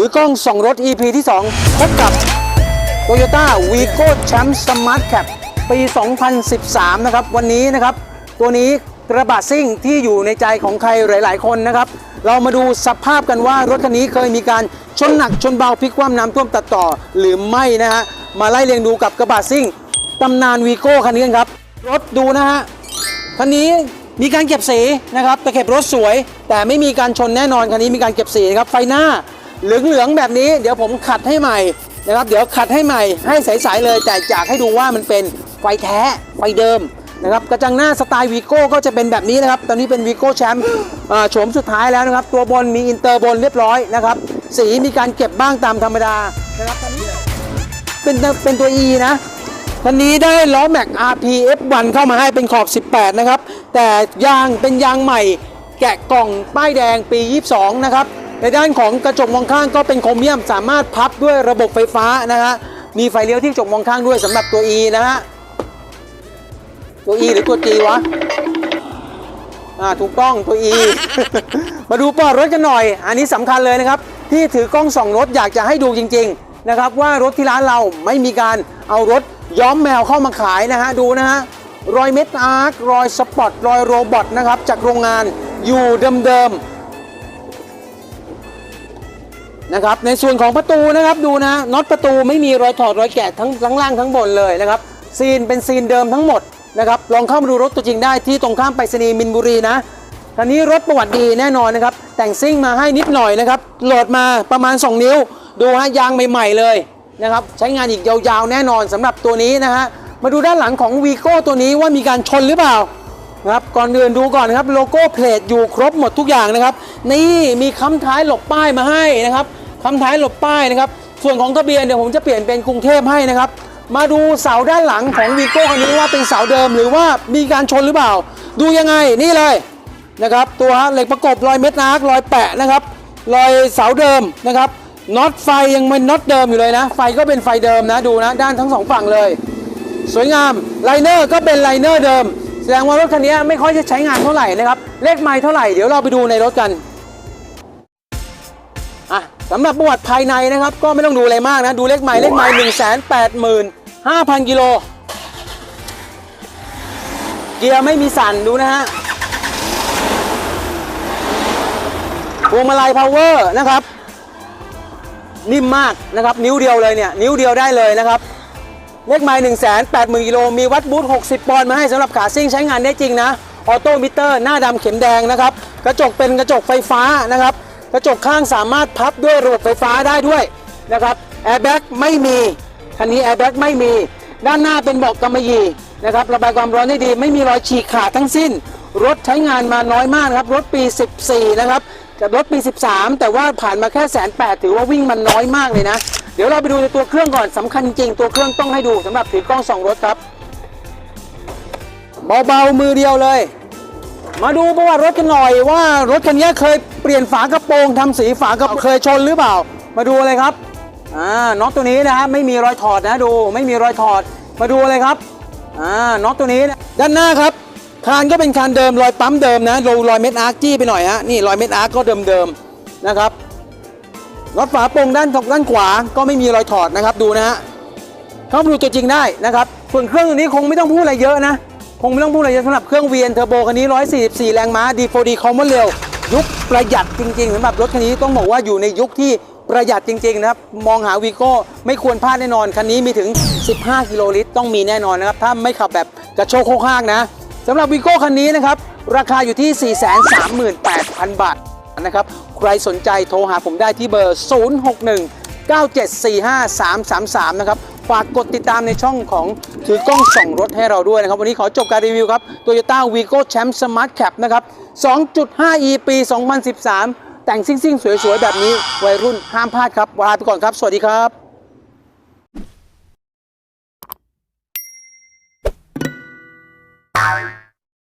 ถือกล้องส่องรถ EP ที่ 2 พบกับ Toyota Vigo Champ Smart Cap ปี 2013 นะครับ วันนี้นะครับ ตัวนี้กระบะซิ่งที่อยู่ในใจของใครหลาย ๆ คนนะครับ เรามาดูสภาพกันว่ารถคันนี้เคยมีการชนหนักชนเบาพลิกคว่ำน้ำท่วมตัดต่อหรือไม่นะฮะ มาไล่เรียงดูกับกระบะซิ่งตำนานวีโก้คันนี้กันครับ รถดูนะฮะ คันนี้มีการเก็บสีนะครับตะเข็บรถสวย แต่ไม่มีการชนแน่นอนคันนี้มีการเก็บสีครับไฟหน้า เหลืองๆแบบนี้เดี๋ยวผมขัดให้ใหม่นะครับเดี๋ยวขัดให้ใหม่ให้ใสๆเลยแต่อยากให้ดูว่ามันเป็นไฟแท้ไฟเดิมนะครับกระจังหน้าสไตล์วีโก้ก็จะเป็นแบบนี้นะครับ ตอนนี้เป็นวีโก้แชมป์โฉมสุดท้ายแล้วนะครับ ตัวบนมีอินเตอร์บนเรียบร้อยนะครับ สีมีการเก็บบ้างตามธรรมดานะครับตอนนี้เป็นเป็นตัว E นะคันนี้ได้ล้อแม็ก RPF1 เข้ามาให้เป็นขอบ 18 นะครับ แต่ยางเป็นยางใหม่แกะกล่องป้ายแดงปี 22 นะครับ ในด้านของกระจกมองข้างก็เป็นโครเมียมสามารถพับด้วยระบบไฟฟ้านะฮะมีไฟเลี้ยวที่กระจกมองข้างด้วยสำหรับตัว E นะฮะตัว E หรือตัว G วะอ่าถูกต้องตัว E มาดูปอดรถกันหน่อย อันนี้สำคัญเลยนะครับที่ถือกล้องส่องรถอยากจะให้ดูจริง ๆนะครับ ว่ารถที่ร้านเราไม่มีการเอารถย้อมแมวเข้ามาขายนะฮะดูนะฮะรอยเม็ดอาร์ครอยสปอตรอยโรบอทนะครับจากโรงงานอยู่เดิมๆ นะครับในส่วนของประตูนะครับดูนะน็อตประตูไม่มีรอยถอดรอยแกะทั้งทั้งล่างทั้งบนเลยนะครับซีนเป็นซีนเดิมทั้งหมดนะครับลองเข้ามาดูรถตัวจริงได้ที่ตรงข้ามไปรษณีย์มินบุรีนะคันนี้รถประวัติดีแน่นอนนะครับแต่งซิ่งมาให้นิดหน่อยนะครับโหลดมาประมาณ 2 นิ้ว ดูฮะยางใหม่ ๆ เลยนะครับใช้งานอีกยาวๆ แน่นอนสำหรับตัวนี้นะฮะมาดูด้านหลังของวีโก้ตัวนี้ว่ามีการชนหรือเปล่านะครับก่อนอื่นดูก่อนครับโลโก้เพลทอยู่ครบหมดทุกอย่างนะครับ นี่มีคำท้ายหลบป้ายมาให้นะครับ คำท้ายหลบป้ายนะครับ ส่วนของทะเบียนเดี๋ยวผมจะเปลี่ยนเป็นกรุงเทพให้นะครับ มาดูเสาด้านหลังของวีโก้คันนี้ว่าเป็นเสาเดิมหรือว่ามีการชนหรือเปล่า ดูยังไงนี่เลยนะครับ ตัวเหล็กประกบรอยเม็ดนาร์กรอยแปะนะครับรอยเสาเดิมนะครับน็อตไฟยังเป็นน็อตเดิมอยู่เลยนะ ไฟก็เป็นไฟเดิมนะดูนะด้านทั้งสองฝั่งเลย สวยงามไลเนอร์ก็เป็นไลเนอร์เดิม แสดงว่ารถคันนี้ไม่ค่อยจะใช้งานเท่าไหร่นะครับเลขไมล์เท่าไหร่เดี๋ยวเราไปดูในรถกัน สำหรับประวัติภายในนะครับ ก็ไม่ต้องดูอะไรมากนะ ดูเลขไมล์เลขไมล์หนึ่งแสนแปดหมื่นห้าพันกิโล เกียร์ไม่มีสั่นดูนะฮะพวงมาลัยพาวเวอร์นะครับ นิ่มมากนะครับ นิ้วเดียวเลยเนี่ย นิ้วเดียวได้เลยนะครับเลขไมล์หนึ่งแสนแปดหมื่นกิโลมีวัดบูท60 ปอนด์มาให้สำหรับขาซิ่งใช้งานได้จริงนะ ออโต้มิเตอร์ หน้าดำเข็มแดงนะครับ กระจกเป็นกระจกไฟฟ้านะครับ กระจกข้างสามารถพับด้วยระบบไฟฟ้าได้ด้วยนะครับแอร์แบ็กไม่มีคันนี้แอร์แบ็กไม่มี ด้านหน้าเป็นเบาะกำมะหยี่นะครับระบายความร้อนได้ดีไม่มีรอยฉีกขาดทั้งสิ้น รถใช้งานมาน้อยมากครับรถปี 14 นะครับกับรถปี 13 แต่ว่าผ่านมาแค่แสนแปดถือว่าวิ่งมันน้อยมากเลยนะ เดี๋ยวเราไปดูในตัวเครื่องก่อนสำคัญจริงตัวเครื่องต้องให้ดูสำหรับถือกล้องส่องรถครับเบาๆมือเดียวเลย มาดูประวัติรถกันหน่อยว่ารถคันนี้เคยเปลี่ยนฝากระโปรงทำสีฝากระโปรงเคยชนหรือเปล่า มาดูเลยครับอ่าน็อตตัวนี้นะฮะไม่มีรอยถอดนะดูไม่มีรอยถอดมาดูเลยครับอ่าน็อตตัวนี้นะด้านหน้าครับคานก็เป็นคานเดิมรอยปั๊มเดิมนะดูรอยเม็ดอาร์คจี้ไปหน่อยฮะนี่รอยเม็ดอาร์คก็เดิมๆนะครับน็อตฝาโปรงด้านด้านขวาก็ไม่มีรอยถอดนะครับดูนะฮะเข้ามาดูตัวจริงได้นะครับส่วนเครื่องตัวนี้คงไม่ต้องพูดอะไรเยอะนะ คงไม่ต้องพูดอะไรเยอะสำหรับเครื่อง VN Turbo คันนี้ 144 แรงม้า D4D คอมมอนเร็วยุคประหยัดจริงๆสำหรับรถคันนี้ต้องบอกว่าอยู่ในยุคที่ประหยัดจริงๆนะครับ มองหาวีโก้ไม่ควรพลาดแน่นอน คันนี้มีถึง 15 กิโลลิตรต้องมีแน่นอนนะครับ ถ้าไม่ขับแบบกระโชกโคกห้างนะสำหรับวีโก้คันนี้นะครับ ราคาอยู่ที่ 438,000 บาทนะครับ ใครสนใจโทรหาผมได้ที่เบอร์ 061 9745333 นะครับ ฝากกดติดตามในช่องของถือกล้องส่องรถให้เราด้วยนะครับ วันนี้ขอจบการรีวิวครับ Toyota Vigo Champ Smart Cap นะครับ 2.5e ปี 2013 แต่งซิ่งๆ สวยๆ แบบนี้ วัยรุ่นห้ามพลาดครับลาไปก่อนครับ สวัสดีครับ